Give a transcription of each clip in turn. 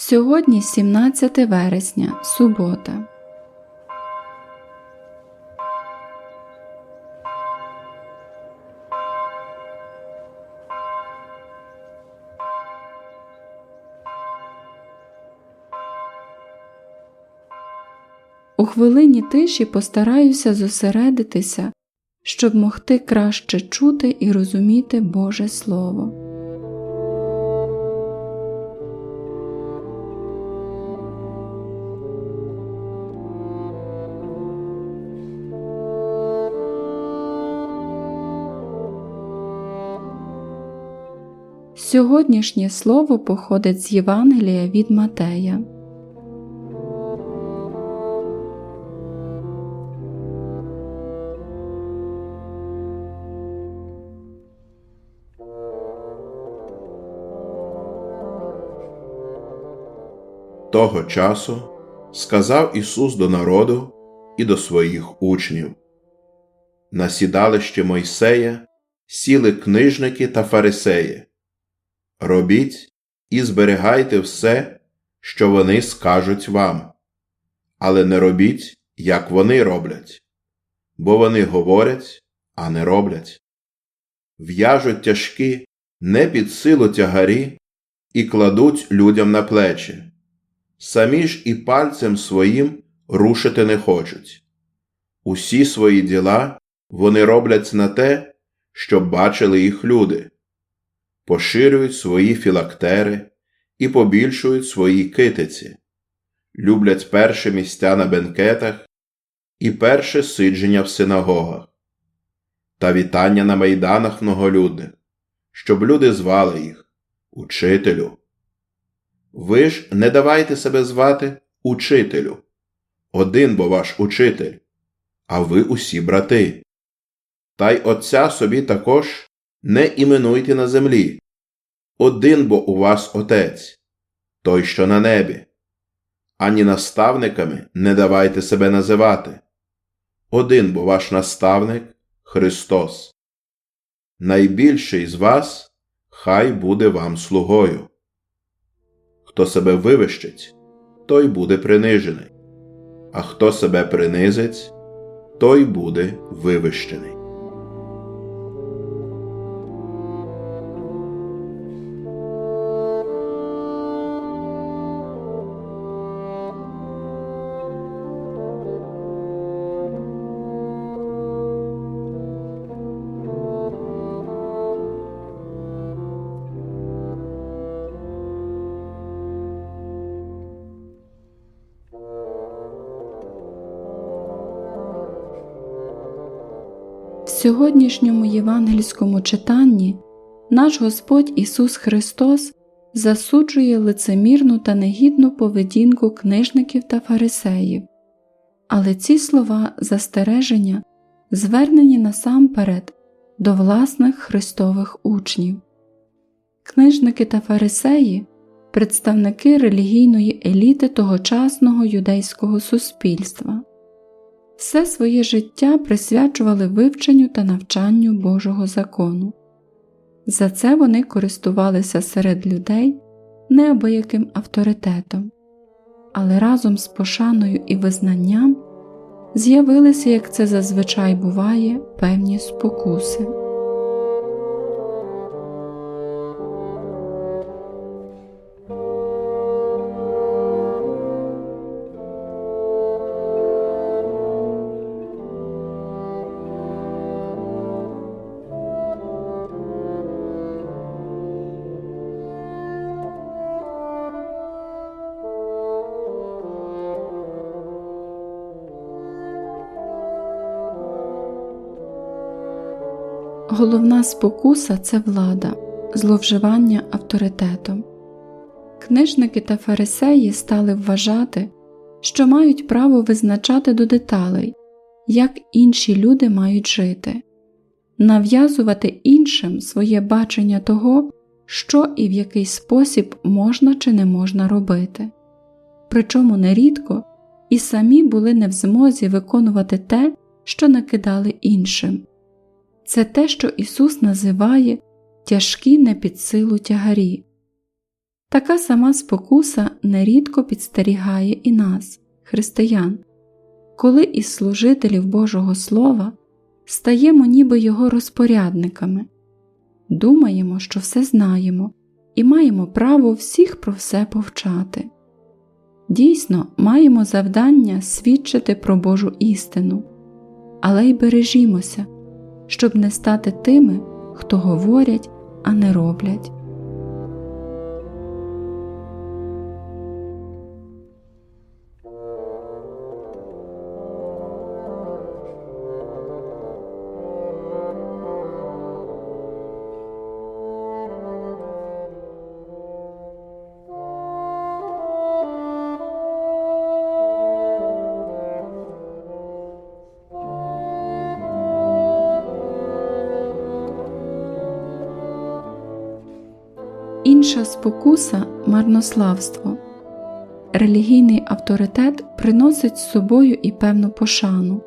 Сьогодні 17 вересня, субота. У хвилині тиші постараюся зосередитися, щоб могти краще чути і розуміти Боже Слово. Сьогоднішнє слово походить з Євангелія від Матея. Того часу сказав Ісус до народу і до своїх учнів. На сідалище Мойсея сіли книжники та фарисеї. Робіть і зберігайте все, що вони скажуть вам, але не робіть, як вони роблять, бо вони говорять, а не роблять. В'яжуть тяжкі не під силу тягарі і кладуть людям на плечі самі ж і пальцем своїм рушити не хочуть. Усі свої діла вони роблять на те, щоб бачили їх люди, поширюють свої філактери і побільшують свої китиці, люблять перші місця на бенкетах і перше сидження в синагогах, та вітання на майданах многолюдних, щоб люди звали їх Учителю. Ви ж не давайте себе звати учителю. Один бо ваш учитель, а ви усі брати. Та й Отця собі також не іменуйте на землі. Один бо у вас Отець, той, що на небі. Ані наставниками не давайте себе називати. Один бо ваш наставник Христос. Найбільший з вас хай буде вам слугою. Хто себе вивищить, той буде принижений, а хто себе принизить, той буде вивищений. Сьогоднішньому євангельському читанні наш Господь Ісус Христос засуджує лицемірну та негідну поведінку книжників та фарисеїв, але ці слова застереження звернені насамперед до власних Христових учнів. Книжники та фарисеї представники релігійної еліти тогочасного юдейського суспільства все своє життя присвячували вивченню та навчанню Божого закону. За це вони користувалися серед людей неабияким авторитетом, але разом з пошаною і визнанням з'явилися, як це зазвичай буває, певні спокуси. Головна спокуса це влада, зловживання авторитетом. Книжники та фарисеї стали вважати, що мають право визначати до деталей, як інші люди мають жити, нав'язувати іншим своє бачення того, що і в який спосіб можна чи не можна робити. Причому нерідко і самі були не в змозі виконувати те, що накидали іншим це те, що Ісус називає тяжкі не під силу тягарі. Така сама спокуса нерідко підстерігає і нас, християн, коли із служителів Божого Слова стаємо ніби його розпорядниками, думаємо, що все знаємо і маємо право всіх про все повчати. Дійсно, маємо завдання свідчити про Божу істину, але й бережімося, щоб не стати тими, хто говорять, а не роблять. Інша спокуса марнославство. Релігійний авторитет приносить з собою і певну пошану,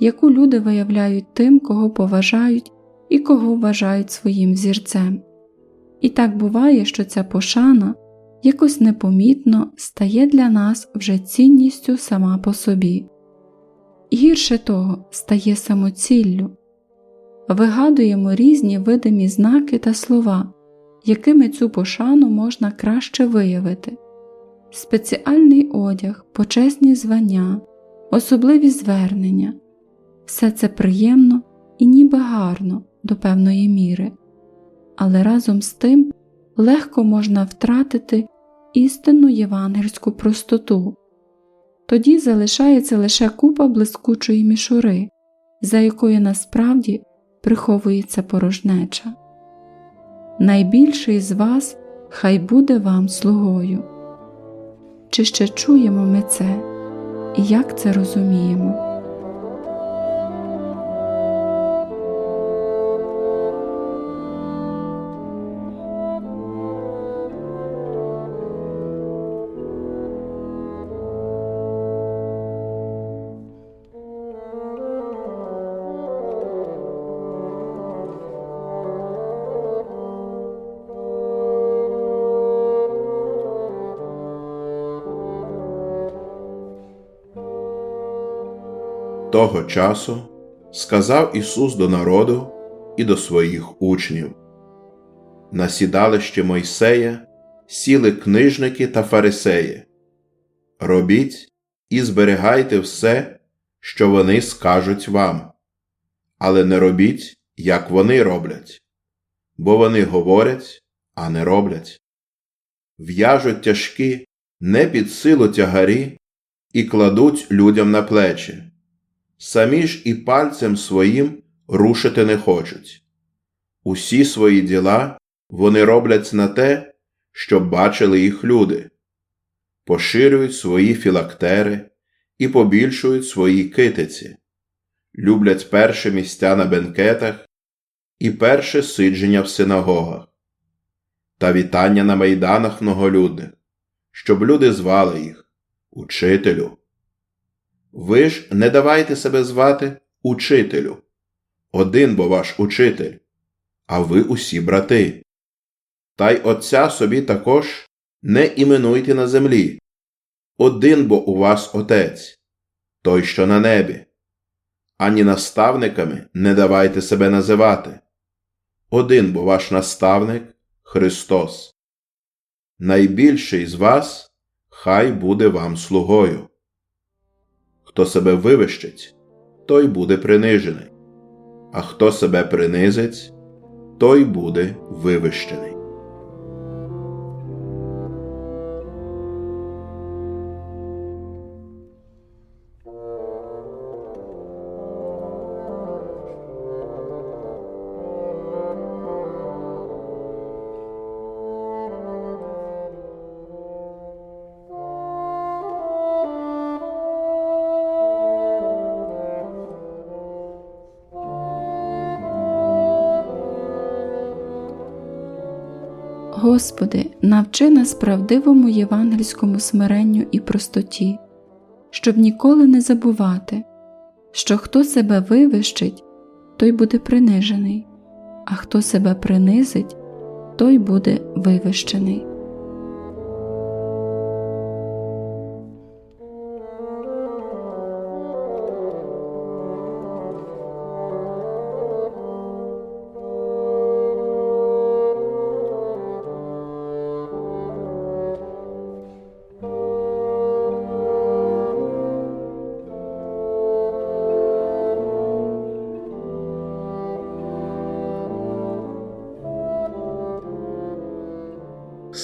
яку люди виявляють тим, кого поважають і кого вважають своїм взірцем. І так буває, що ця пошана якось непомітно стає для нас вже цінністю сама по собі, гірше того, стає самоціллю. Вигадуємо різні видимі знаки та слова якими цю пошану можна краще виявити. Спеціальний одяг, почесні звання, особливі звернення. Все це приємно і ніби гарно до певної міри, але разом з тим легко можна втратити істинну євангельську простоту. Тоді залишається лише купа блискучої мішури, за якою насправді приховується порожнеча найбільший з вас хай буде вам слугою. Чи ще чуємо ми це і як це розуміємо? Того часу сказав Ісус до народу і до своїх учнів. На сідалище Мойсея сіли книжники та фарисеї. Робіть і зберігайте все, що вони скажуть вам, але не робіть, як вони роблять, бо вони говорять, а не роблять. В'яжуть тяжкі не під силу тягарі і кладуть людям на плечі самі ж і пальцем своїм рушити не хочуть. Усі свої діла вони роблять на те, щоб бачили їх люди, поширюють свої філактери і побільшують свої китиці, люблять перше місця на бенкетах і перше сидження в синагогах, та вітання на майданах многолюдних, щоб люди звали їх Учителю. Ви ж не давайте себе звати учителю. Один бо ваш учитель, а ви усі брати. Та й Отця собі також не іменуйте на землі. Один бо у вас Отець, той, що на небі. Ані наставниками не давайте себе називати. Один бо ваш наставник Христос. Найбільший з вас хай буде вам слугою. Хто себе вивищить, той буде принижений, а хто себе принизить, той буде вивищений. Господи, навчи нас правдивому євангельському смиренню і простоті, щоб ніколи не забувати, що хто себе вивищить, той буде принижений, а хто себе принизить, той буде вивищений.